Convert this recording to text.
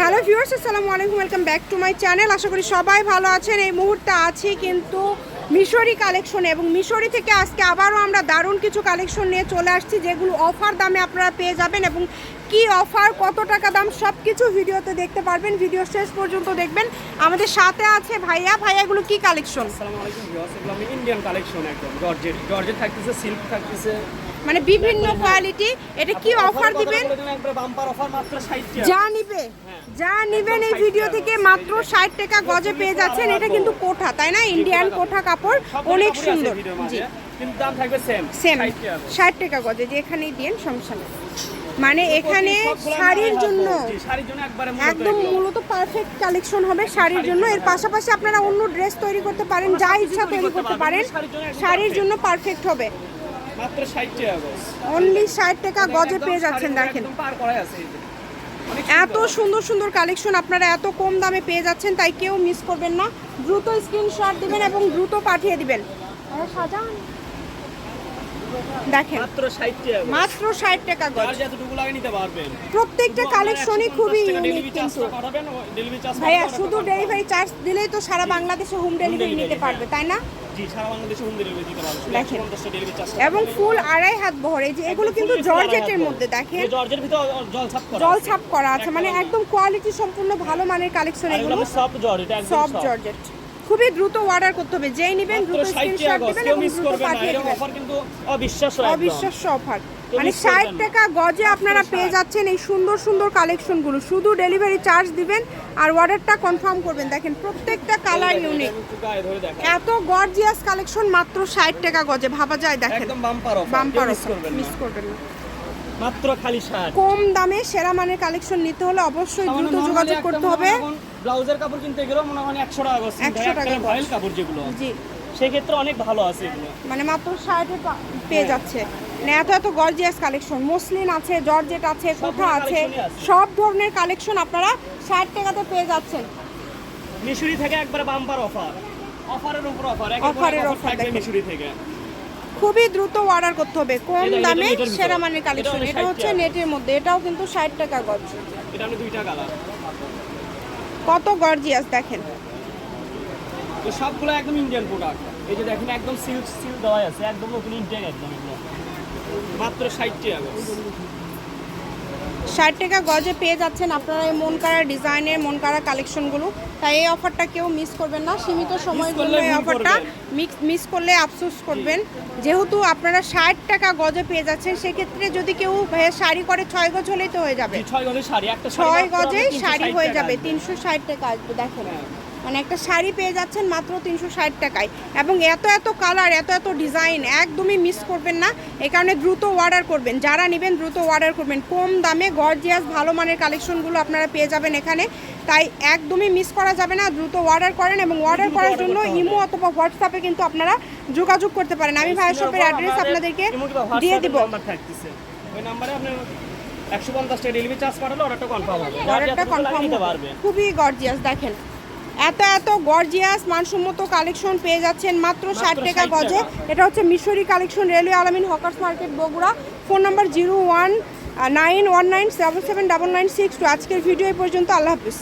Hello viewers, আসসালামু আলাইকুম, welcome back to my channel. আশা করি সবাই ভালো আছেন। এই মুহূর্তে আছি কিন্তু মিশরি কালেকশনে এবং মিশরি থেকে আজকে আবারও আমরা দারুণ কিছু কালেকশন নিয়ে চলে আসছি, যেগুলো অফার দামে আপনারা পেয়ে যাবেন এবং কি অফার কত টাকা দাম সব কিছু ভিডিওতে দেখতে পারবেন। ভিডিও শেষ পর্যন্ত দেখবেন। আমাদের সাথে আছে ভাইয়া। ভাইয়া এগুলো কি কালেকশন আসসালামু আলাইকুম ভিউয়ার্স এগুলো আমি ইন্ডিয়ান কালেকশন একদম জর্জেট জর্জেট থাকতেছে সিল্ক থাকতেছে। মানে বিভিন্ন কোয়ালিটি এটা কি অফার দিবেন? একবার বাম্পার অফার মাত্র 60 টাকা। যা নিবে যা নিবেন এই ভিডিও থেকে মাত্র ষাট টাকা গজে পেয়ে যাচ্ছেন। এটা কিন্তু কোঠা তাই না? ইন্ডিয়ান কোঠা কাপড়। অনেক সুন্দর। জি। কিন্তু দাম থাকবে সেম সেম ষাট টাকা গজে। যে এখানেই দিন সমস্যা নেই। মানে এখানে শাড়ির জন্য শাড়ির জন্য একবারে মূলত একদম মূলত পারফেক্ট কালেকশন হবে শাড়ির জন্য। এর পাশাপাশি আপনারা অন্য ড্রেস তৈরি করতে পারেন যা ইচ্ছা তৈরি করতে পারেন। শাড়ির জন্য পারফেক্ট হবে। মাত্র 60 টাকা অনলি ষাট টাকা গজে পেয়ে যাচ্ছেন দেখেন। পার আছে এত সুন্দর সুন্দর কালেকশন আপনারা এত কম দামে পেয়ে যাচ্ছেন তাই কেউ মিস করবেন না। দ্রুত স্ক্রিনশট দিবেন এবং দ্রুত পাঠিয়ে দিবেন। আরে সাজান। দেখেন মাত্র 60 টাকা গজ। মাত্র ষাট টাকা গজ। প্রত্যেকটা কালেকশনই খুবই ইউনিক কিন্তু। চার্জ ভাইয়া শুধু ডেলিভারি চার্জ দিলেই তো সারা বাংলাদেশে হোম ডেলিভারি নিতে পারবে তাই না? জি সারা বাংলাদেশে হোম ডেলিভারি দিতে পারবেন দেখেন। 150 টা ডেলিভারি চার্জ এবং ফুল আড়াই হাত বহর এই যে এগুলো কিন্তু জর্জেটের মধ্যে দেখেন। জল ছাপ করা আছে। মানে একদম। কোয়ালিটি সম্পূর্ণ ভালো মানের কালেকশন এগুলো সব জর্জেট। খুবই দ্রুত অর্ডার করতে হবে। যেই নেবেন দ্রুত স্ক্রিনশট দিবেন এবং দ্রুত পাঠিয়ে দিবেন। অফার কিন্তু অবিশ্বাস্য অবিশ্বাস্য অফার মানে ষাট টাকা গজে আপনারা পেয়ে যাচ্ছেন এই সুন্দর সুন্দর কালেকশনগুলো শুধু ডেলিভারি চার্জ দিবেন আর অর্ডারটা কনফার্ম করবেন। দেখেন প্রত্যেকটা কালার ইউনিক। এত গর্জিয়াস কালেকশন মাত্র ষাট টাকা গজে। ভাবা যায় দেখেন। একদম বাম্পার বাম্পার মিস করবেন না। মাত্র খালি 60 কম দামে সেরা মানের কালেকশন নিতে হলে অবশ্যই দ্রুত যোগাযোগ করতে হবে। ব্লাউজের কাপড় কিনতে গেলেও মনে হয় 100 টাকা গজ 100 টাকা ভয়েল কাপড় যেগুলো জি। সেই অনেক ভালো আছে এগুলো। মানে মাত্র ষাটে পেয়ে যাচ্ছে। মানে এত এত গর্জিয়াস কালেকশন মসলিন আছে জর্জেট আছে কোথা আছে সব ধরনের কালেকশন আপনারা ষাট টাকাতে পেয়ে যাচ্ছেন। মিশুরি থেকে একবারে বাম্পার অফার অফারের উপর অফার offer থাকবে মিশুরি থেকে। খুবই দ্রুত অর্ডার করতে হবে। কম দামে সেরা। মানের কালেকশন এটা এটা হচ্ছে নেটের মধ্যে। এটাও কিন্তু ষাট টাকা গজ এটা আমি দুইটা কালার কত গর্জিয়াস দেখেন। তো সবগুলো একদম ইন্ডিয়ান প্রোডাক্ট এই যে দেখেন, একদম সিল্ক সিল্ক দেওয়া আছে। একদম নতুন ইন্ডিয়ান একদম মাত্র 60 টাকা। ষাট টাকা গজে পেয়ে যাচ্ছেন আপনারা এই মন কাড়া ডিজাইনের মন কাড়া কালেকশনগুলো। তাই এই অফারটা কেউ মিস করবেন না। সীমিত সময়ের জন্য করলে এই অফারটা মিক্স মিস করলে আফসোস করবেন। যেহেতু আপনারা ষাট টাকা গজে পেয়ে যাচ্ছেন সেক্ষেত্রে যদি কেউ ভাইয়া শাড়ি করে ছয় গজ হলেই তো হয়ে যাবে। ছয় গজের শাড়ি ছয় গজে শাড়ি হয়ে যাবে তিনশো ষাট টাকা আসবে দেখেন। হ্যাঁ। মানে একটা শাড়ি পেয়ে যাচ্ছেন মাত্র তিনশো ষাট টাকায়। এবং এত এত কালার এত এত ডিজাইন একদমই মিস করবেন না। এই কারণে দ্রুত অর্ডার করবেন। যারা নেবেন দ্রুত অর্ডার করবেন। কম দামে গর্জিয়াস ভালো মানের কালেকশনগুলো আপনারা পেয়ে যাবেন এখানে। তাই একদমই মিস করা যাবে না। দ্রুত অর্ডার করেন এবং অর্ডার করার জন্য ইমো অথবা হোয়াটসঅ্যাপে কিন্তু আপনারা যোগাযোগ করতে পারেন। আমি ভাইয়ের শপের অ্যাড্রেস আপনাদেরকে দিয়ে দিব। নাম্বার থাকতেছে। ওই নাম্বারে আপনি 150 টাকা ডেলিভারি চার্জ পাঠালে অর্ডারটা কনফার্ম হবে। অর্ডারটা কনফার্ম পারবে। খুবই গর্জিয়াস দেখেন। এত এত গর্জিয়াস মানসম্মত কালেকশন পেয়ে যাচ্ছেন মাত্র ষাট টাকা 60 গজে। এটা হচ্ছে মিশরি collection railway Alamin hawkers market Bogura. Phone number zero one nine one nine seven seven double nine six two. আজকের ভিডিও এই পর্যন্ত আল্লাহ হাফিজ।